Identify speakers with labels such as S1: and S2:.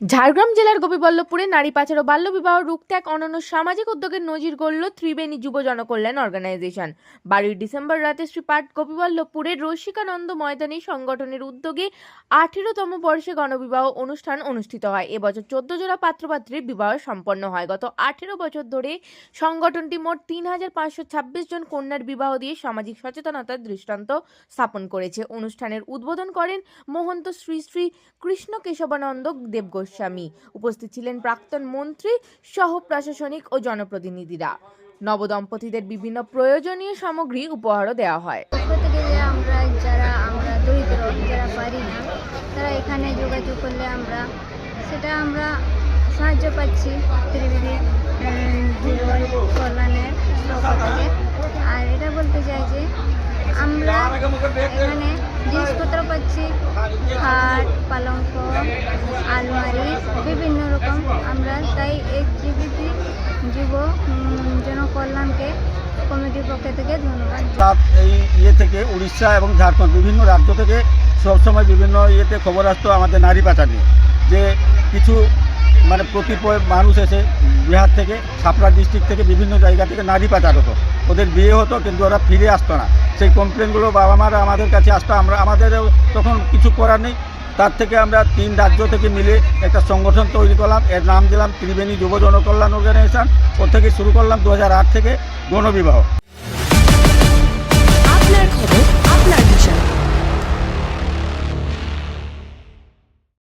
S1: ঝাড়গ্রাম জেলার গোপীবল্লভপুরে নারী পাচার ও বাল্যবিবাহ রুখতে এক অনন্য সামাজিক উদ্যোগের নজির গড়ল ত্রিবেণী যুব জনকল্যাণ অর্গানাইজেশন। বারোই ডিসেম্বর রাতে শ্রীপাঠ গোপীবল্লভপুরের রসিকানন্দ ময়দানে সংগঠনের উদ্যোগে আঠেরোতম বর্ষে গণবিবাহ অনুষ্ঠান অনুষ্ঠিত হয়। এবছর চোদ্দ জোড়া পাত্রপাত্রীর বিবাহ সম্পন্ন হয়। গত আঠেরো বছর ধরে সংগঠনটি মোট তিন হাজার পাঁচশো ছাব্বিশ জন কন্যার বিবাহ দিয়ে সামাজিক সচেতনতার দৃষ্টান্ত স্থাপন করেছে। অনুষ্ঠানের উদ্বোধন করেন মহন্ত শ্রী শ্রী কৃষ্ণ কেশবানন্দ দেব গোস্বামী। উপস্থিত ছিলেন প্রাক্তন মন্ত্রী সহ প্রশাসনিক ও জনপ্রতিনিধিরা। নবদম্পতিদের বিভিন্ন প্রয়োজনীয় সামগ্রী উপহারও দেওয়া হয়।
S2: আমরা যারা, আমরা দরিদ্র, যারা পারি না, তারা এখানে যোগাযোগ করলে আমরা, সেটা আমরা সাহায্য পাচ্ছি জীবন, কল্যাণের থেকে আর এটা বলতে চাই যে আমরা এখানে জিনিসপত্র পাচ্ছি, খাট, পালঙ্ক রকম আমরা তাই এই যুব জনকল্যাণকে কমিটির পক্ষ থেকে ধন্যবাদ।
S3: এই ইয়ে থেকে উড়িষ্যা এবং ঝাড়খণ্ড বিভিন্ন রাজ্য থেকে সবসময় বিভিন্ন ইয়েতে খবর আসতো আমাদের নারী পাচার নিয়ে, যে কিছু মানে কতিপয় মানুষ এসে বিহার থেকে, ছাপড়া ডিস্ট্রিক্ট থেকে বিভিন্ন জায়গা থেকে নারী পাচার হতো। ওদের বিয়ে হতো কিন্তু ওরা ফিরে আসতো না। সেই কমপ্লেনগুলো বাবা মারা আমাদের কাছে আসতো, আমরা, আমাদেরও তখন কিছু করার নেই। তার থেকে আমরা তিন রাজ্য থেকে মিলে একটা সংগঠন তৈরি করলাম। এর নাম দিলাম ত্রিবেণী যুব জনকল্যাণ অর্গানাইজেশন। ওর থেকে শুরু করলাম দু হাজার আট
S4: থেকে গণবিবাহ।